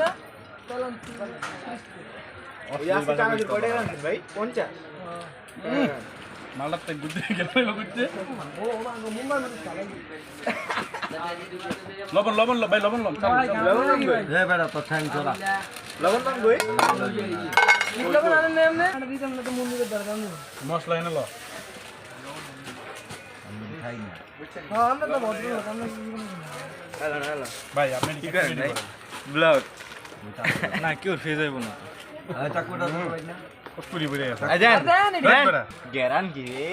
না চালান ভাই। পঞ্চাশ। গেল ও মাগো মুম্বাই মধ্যে চালান লবণ লবণ ভাই লবণ লবণ। লবণ রে বেটা তো ঠ্যাং চলা লবণ দরকার নেই মশলা এনে ল। আমি খাই না। হ্যাঁ আমরা তো ভদ্র লোক আমরা কি করব না। হ্যালো হ্যালো ভাই আপনি কি করেন? ব্লগ না আরে চাকুটা তো পাই না আজান কি রে।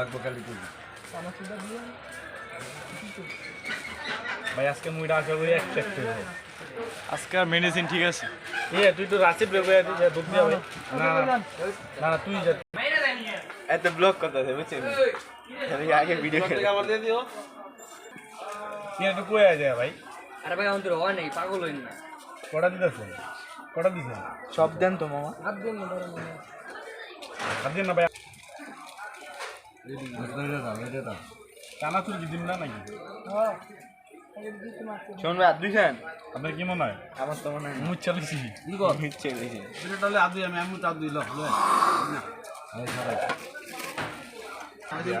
লাগবে খালি তুই। ভাই আজকে মুইটা আশা করি এক চেক আজকে মেডিসিন ঠিক আছে। এ তুই তো রাশি বেবে দুধ দিয়া ভাই না না না না তুই যা। এত ব্লগ করতে আছে বুঝছেন আগে ভিডিও করে তুই একটু কয়ে যায় ভাই। আরে ভাই আমাদের হয় নাই পাগল হইন না। কটা দিতেছেন? কটা দিছেন? সব দেন তো মামা। হাত দিয়ে না ধরে মনে আর দিন না ভাই। রে দাও রে দাও কানা চুল কি দিন না নাকি? হ্যাঁ শোন ভাই দুইছেন আপনার কি মনে হয়? আমার তো মনে হয় মুখ চালিয়েছি। মিথ্যে বেশি তাহলে আদু আমি আমি চাপ দিল আরে সবাই বেড়া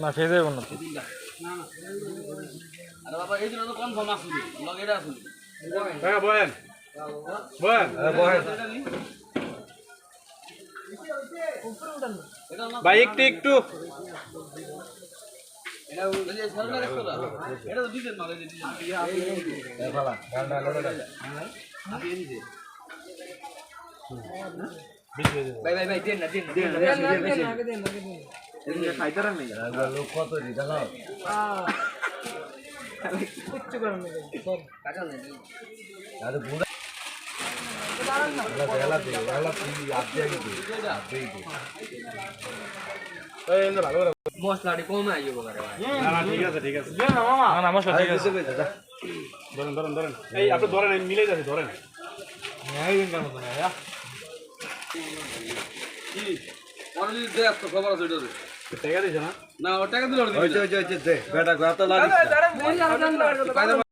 না খেয়ে যাব না বয়েন বয়েন উপরে উঠান না ভাই একটু একটু। এটা ভাই ভাই ভাই দেন না দেন দেন না, দেন না, দেন দেন। খাইতারা নেই লোক কত দি দেখো কিচ্ছু করার নেই, সর। কাঁচা নেই, আরে বুড়া মশলাটি কমে না ঠিক আছে ঠিক আছে না না মশলা ঠিক আছে ধরেন ধরেন ধরেন এই আপনি ধরেন মিলে যাচ্ছে ধরেন পরে যদি দে তো খবর আছে ওইটা টাকা দিছে না না ও টাকা দিলে ওর ওই যে ওই যে দে বেটা গো এত